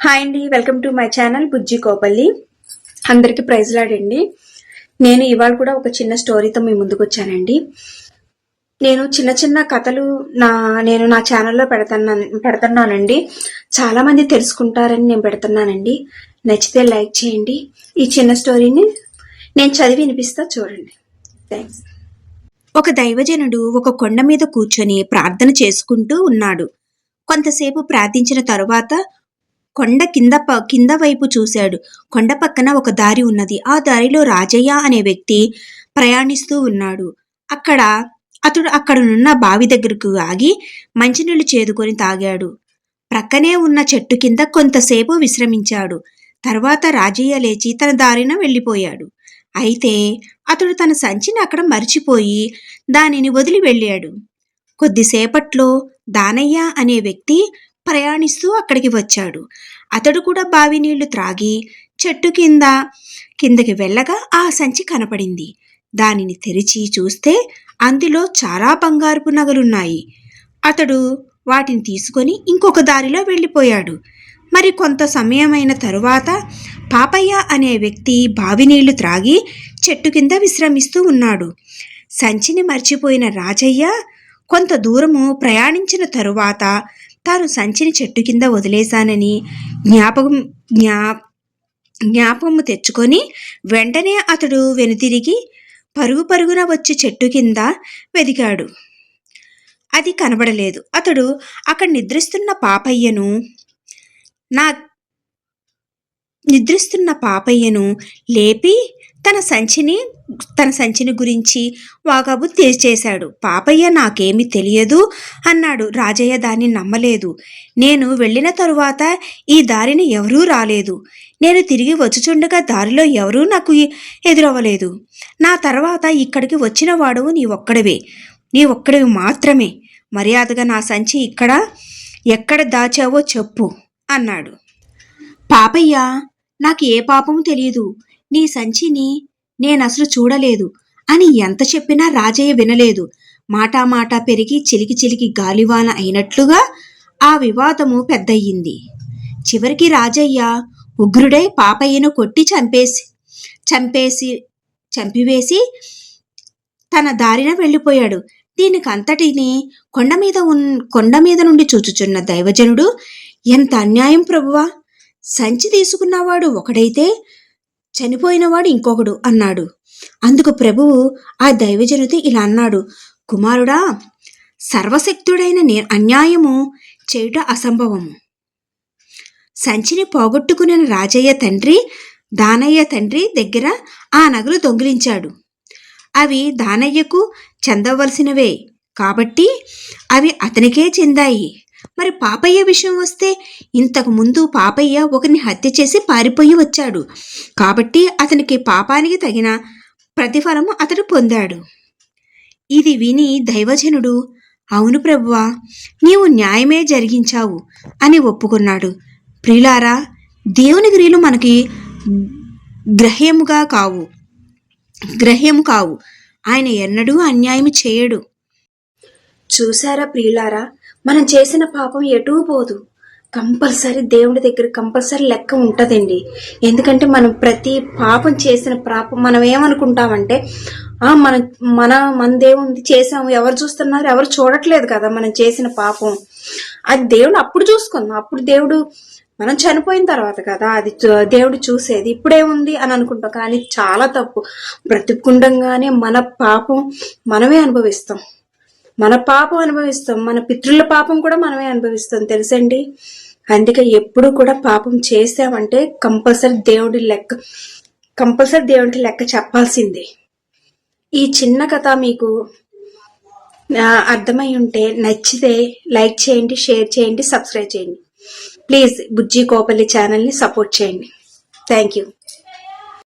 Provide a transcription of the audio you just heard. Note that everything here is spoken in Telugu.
హాయ్ అండి welcome to my channel Bujji Kopalli. అందరికి ప్రైజ్లాడండి నేను ఇవాళ కూడా ఒక చిన్న స్టోరీతో మీ ముందుకు వచ్చానండి. నేను చిన్న చిన్న కథలు నా నేను నా ఛానల్లో పెడుతున్నాను పెడుతున్నానండి. చాలామంది తెలుసుకుంటారని నేను పెడుతున్నానండి. నచ్చితే లైక్ చేయండి. ఈ చిన్న స్టోరీని నేను చదివి వినిపిస్తా చూడండి. థ్యాంక్స్ ఒక దైవజనుడు ఒక కొండ మీద కూర్చొని ప్రార్థన చేసుకుంటూ ఉన్నాడు. కొంతసేపు ప్రార్థించిన తరువాత కొండ కింద ప- కింద వైపు చూశాడు. కొండ పక్కన ఒక దారి ఉన్నది. ఆ దారిలో రాజయ్య అనే వ్యక్తి ప్రయాణిస్తూ ఉన్నాడు. అక్కడ అతడు అక్కడనున్న బావి దగ్గరకు ఆగి మంచినీళ్ళు చేదుకొని తాగాడు. ప్రక్కనే ఉన్న చెట్టు కింద కొంతసేపు విశ్రమించాడు. తర్వాత రాజయ్య లేచి తన దారిన వెళ్ళిపోయాడు. అయితే అతడు తన సంచిని అక్కడ మరిచిపోయి దానిని వదిలి వెళ్ళాడు. కొద్దిసేపట్లో దానయ్య అనే వ్యక్తి ప్రయాణిస్తూ అక్కడికి వచ్చాడు. అతడు కూడా బావి నీళ్ళు త్రాగి చెట్టు కింద కిందకి వెళ్ళగా ఆ సంచి కనపడింది. దానిని తెరిచి చూస్తే అందులో చాలా బంగారుపు నగలున్నాయి. అతడు వాటిని తీసుకొని ఇంకొక దారిలో వెళ్ళిపోయాడు. మరి కొంత సమయమైన తరువాత పాపయ్య అనే వ్యక్తి బావి నీళ్ళు త్రాగి చెట్టు కింద విశ్రమిస్తూ ఉన్నాడు. సంచిని మర్చిపోయిన రాజయ్య కొంత దూరము ప్రయాణించిన తరువాత తాను సంచిని చెట్టు కింద వదిలేశానని జ్ఞాపకం జ్ఞా జ్ఞాపకము తెచ్చుకొని వెంటనే అతడు వెనుతిరిగి పరుగు పరుగున వచ్చి చెట్టు కింద వెదికాడు అది కనబడలేదు. అతడు అక్కడ నిద్రిస్తున్న పాపయ్యను నా నిద్రిస్తున్న పాపయ్యను లేపి తన సంచిని తన సంచిని గురించి వాగాబు చేశాడు పాపయ్య నాకేమీ తెలియదు అన్నాడు. రాజయ్య దాన్ని నమ్మలేదు. నేను వెళ్ళిన తరువాత ఈ దారిని ఎవరూ రాలేదు. నేను తిరిగి వచ్చుచుండగా దారిలో ఎవరూ నాకు ఎదురవ్వలేదు. నా తర్వాత ఇక్కడికి వచ్చిన వాడు నీ ఒక్కడివే. నీ ఒక్కడివి మాత్రమే. మర్యాదగా నా సంచి ఇక్కడ ఎక్కడ దాచావో చెప్పు అన్నాడు. పాపయ్య నాకు ఏ పాపము తెలియదు నీ సంచిని నేనసలు చూడలేదు అని ఎంత చెప్పినా రాజయ్య వినలేదు. మాటామాటా పెరిగి చిలికి చిలికి గాలివాన అయినట్లుగా ఆ వివాదము పెద్దయ్యింది. చివరికి రాజయ్య ఉగ్రుడై పాపయ్యను కొట్టి చంపేసి చంపేసి చంపివేసి తన దారిన వెళ్ళిపోయాడు. దీనికంతటిని కొండ మీద ఉన్ కొండ మీద నుండి చూచుచున్న దైవజనుడు ఎంత అన్యాయం ప్రభువా! సంచి తీసుకున్నవాడు ఒకడైతే చనిపోయినవాడు ఇంకొకడు అన్నాడు. అందుకు ప్రభువు ఆ దైవజనుతో ఇలా అన్నాడు. కుమారుడా సర్వశక్తుడైన నే అన్యాయము చేయుట అసంభవము. సంచిని పోగొట్టుకుని రాజయ్య తండ్రి దానయ్య తండ్రి దగ్గర ఆ నగలు దొంగిలించాడు. అవి దానయ్యకు చెందవలసినవే కాబట్టి అవి అతనికే చెందాయి. మరి పాపయ్య విషయం వస్తే ఇంతకు ముందు పాపయ్య ఒకరిని హత్య చేసి పారిపోయి వచ్చాడు. కాబట్టి అతనికి పాపానికి తగిన ప్రతిఫలము అతడు పొందాడు. ఇది విని దైవజనుడు అవును ప్రభువా నీవు న్యాయమే జరిగించావు అని ఒప్పుకున్నాడు. ప్రియులారా దేవుని క్రియలు మనకి గ్రహ్యముగా కావు. గ్రహ్యము కావు. ఆయన ఎన్నడూ అన్యాయం చేయడు. చూసారా ప్రియులారా మనం చేసిన పాపం ఎటూ పోదు. కంపల్సరీ దేవుడి దగ్గర కంపల్సరీ లెక్క ఉంటుందండి. ఎందుకంటే మనం ప్రతి పాపం చేసిన పాపం మనం ఏమనుకుంటామంటే ఆ మన మన మనదేముంది చేసాము ఎవరు చూస్తున్నారు ఎవరు చూడట్లేదు కదా మనం చేసిన పాపం. అది దేవుడు అప్పుడు చూసుకుందాం. అప్పుడు దేవుడు మనం చనిపోయిన తర్వాత కదా అది దేవుడు చూసేది. ఇప్పుడేముంది అని అనుకుంటాం కానీ చాలా తప్పు. బ్రతుకుండంగానే మన పాపం మనమే అనుభవిస్తాం. మన పాపం అనుభవిస్తాం. మన పితృల పాపం కూడా మనమే అనుభవిస్తాం. తెలుసండి? అందుకే ఎప్పుడు కూడా పాపం చేసామంటే కంపల్సరీ దేవుడి లెక్క కంపల్సరీ దేవుడి లెక్క చెప్పాల్సిందే. ఈ చిన్న కథ మీకు అర్థమై ఉంటే నచ్చితే లైక్ చేయండి షేర్ చేయండి సబ్స్క్రైబ్ చేయండి. ప్లీజ్ బుజ్జి కోపల్లి ఛానల్ని సపోర్ట్ చేయండి. Thank you.